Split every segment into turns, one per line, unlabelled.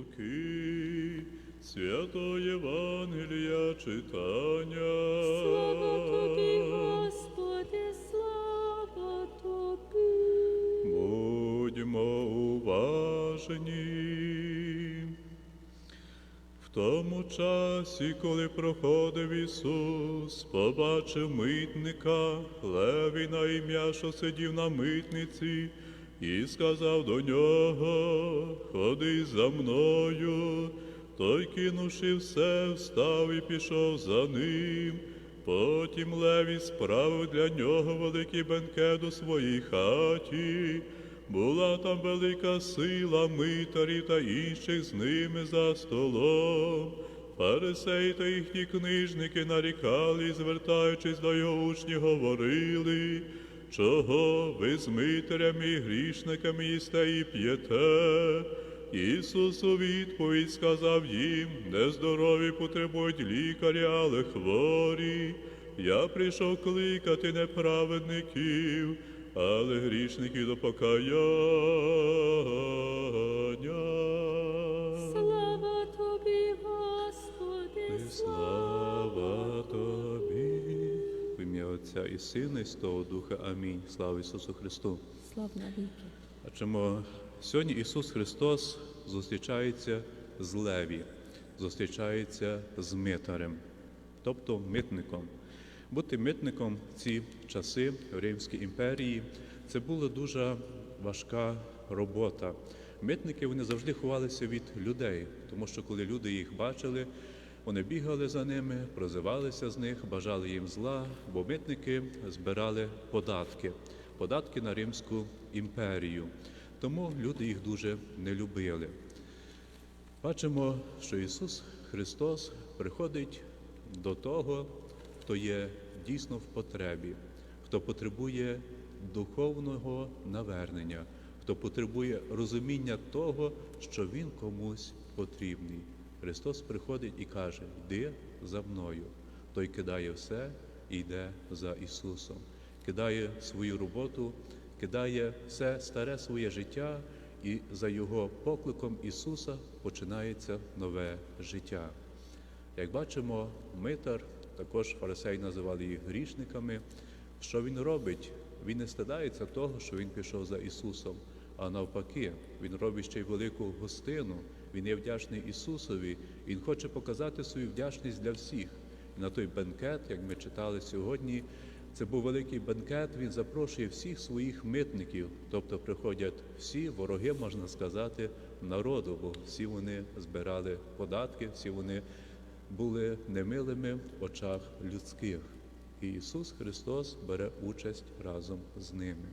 Луки, свято Євангелія читання.
Слава тобі, Господи, слава тобі.
Будьмо уважні. В тому часі, коли проходив Ісус, побачив митника, леві на ім'я, що сидів на митниці, і сказав до нього, ходи за мною. Той, кинувши все, встав і пішов за ним. Потім Леві справив для нього великий бенкет у своїй хаті. Була там велика сила митарів та інших з ними за столом. Фарисеї та їхні книжники нарікали, звертаючись до його учнів, говорили, чого ви з митарями грішниками їсте і п'єте. Ісус у відповідь сказав їм, нездорові потребують лікаря, але хворі. Я прийшов кликати неправедників, але грішників до покаяння. Сина, і Святого Духа. Амінь. Слава Ісусу Христу.
слава навіки.
А чому сьогодні Ісус Христос зустрічається з Леві, зустрічається з митарем, тобто митником. Бути митником в ці часи в Римській імперії це була дуже важка робота. Митники вони завжди ховалися від людей, тому що коли люди їх бачили, вони бігали за ними, прозивалися з них, бажали їм зла, бо митники збирали податки, податки на Римську імперію. Тому люди їх дуже не любили. Бачимо, що Ісус Христос приходить до того, хто є дійсно в потребі, хто потребує духовного навернення, хто потребує розуміння того, що Він комусь потрібний. Христос приходить і каже: Йди за мною. Той кидає все і йде за Ісусом, кидає свою роботу, кидає все старе своє життя, і за Його покликом Ісуса починається нове життя. Як бачимо, митар, також фарисеї називали їх грішниками. Що він робить? Він не стидається того, що він пішов за Ісусом, а навпаки, він робить ще й велику гостину. Він є вдячний Ісусові, і він хоче показати свою вдячність для всіх. І на той бенкет, як ми читали сьогодні, це був великий бенкет. Він запрошує всіх своїх митників, тобто приходять всі вороги, можна сказати, народу, бо всі вони збирали податки, всі вони були немилими в очах людських. І Ісус Христос бере участь разом з ними.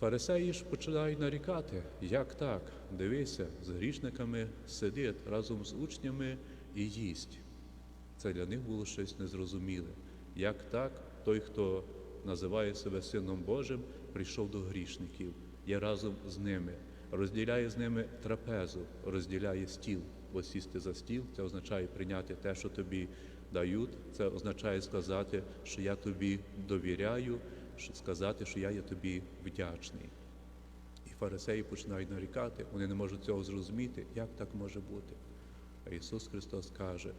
Фарисеї ж починають нарікати, як так, дивися, з грішниками сидить разом з учнями і їсть. Це для них було щось незрозуміле. Як так, той, хто називає себе Сином Божим, прийшов до грішників, є разом з ними, розділяє з ними трапезу, розділяє стіл, бо сісти за стіл це означає прийняти те, що тобі дають, це означає сказати, що я тобі довіряю, що- сказати, що я є тобі вдячний. І фарисеї починають нарікати, вони не можуть цього зрозуміти, як так може бути. А Ісус Христос каже: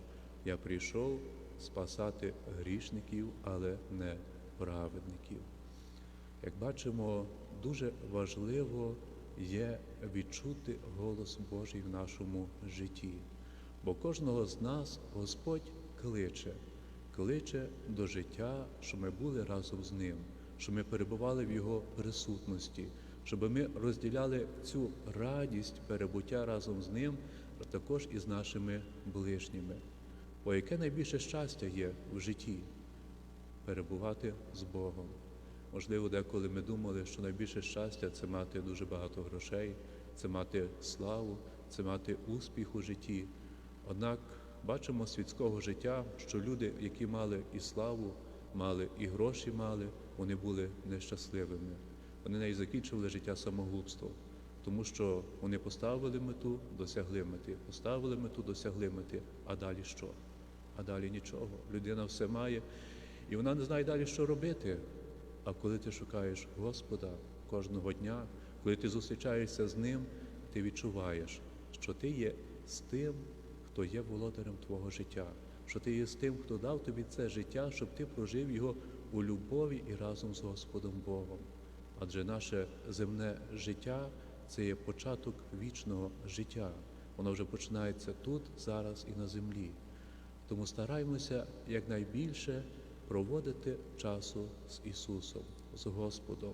Я прийшов спасати грішників, але не праведників. Як бачимо, дуже важливо є відчути голос Божий в нашому житті, бо кожного з нас Господь кличе, кличе до життя, щоб ми були разом з Ним, щоб ми перебували в Його присутності, щоб ми розділяли цю радість перебуття разом з Ним, а також і з нашими ближніми. Бо яке найбільше щастя є в житті? перебувати з Богом. Можливо, деколи ми думали, що найбільше щастя це мати дуже багато грошей, це мати славу, це мати успіх у житті. Однак бачимо світського життя, що люди, які мали і славу, мали і гроші мали, вони були нещасливими. Вони навіть закінчували життя самогубством, тому що вони поставили мету, досягли мети, поставили мету, досягли мети. А далі що? А далі нічого. Людина все має, і вона не знає далі, що робити. А коли ти шукаєш Господа кожного дня, коли ти зустрічаєшся з Ним, ти відчуваєш, що ти є з тим, хто є володарем твого життя, що ти є з тим, хто дав тобі це життя, щоб ти прожив його у любові і разом з Господом Богом. Адже наше земне життя це є початок вічного життя. Воно вже починається тут, зараз і на землі. Тому стараймося якнайбільше проводити часу з Ісусом, з Господом,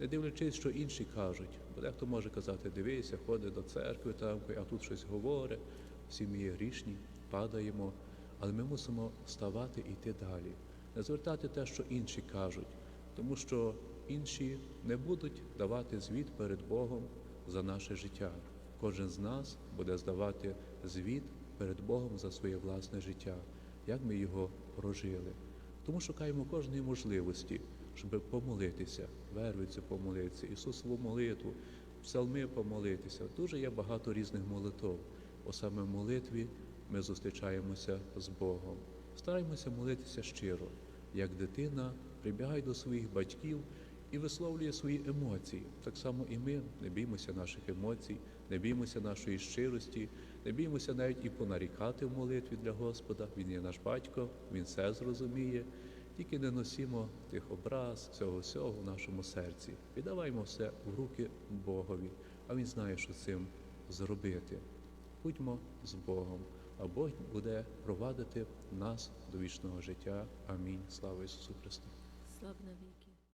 не дивлячись, що інші кажуть. Бо дехто може казати, дивися, ходить до церкви там, а тут щось говорить, всі ми є грішні, падаємо, але ми мусимо ставати і йти далі, не звертати те, що інші кажуть, тому що інші не будуть давати звіт перед Богом за наше життя. Кожен з нас буде здавати звіт перед Богом за своє власне життя, як ми його прожили. Тому шукаємо кожної можливості, щоб помолитися, вервицю помолитися, Ісусову молитву, псалми помолитися. Дуже є багато різних молитв. Бо саме молитві ми зустрічаємося з Богом. Стараємося молитися щиро, як дитина прибігає до своїх батьків і висловлює свої емоції. Так само і ми не біймося наших емоцій, не біймося нашої щирості, не біймося навіть і понарікати в молитві для Господа. Він є наш батько, він все зрозуміє. Тільки не носімо тих образ, цього всього в нашому серці. Віддаваймо все в руки Богові, а Він знає, що цим зробити. Будьмо з Богом, а Бог буде провадити нас до вічного життя. Амінь. Слава Ісусу Христу!
Слава віки.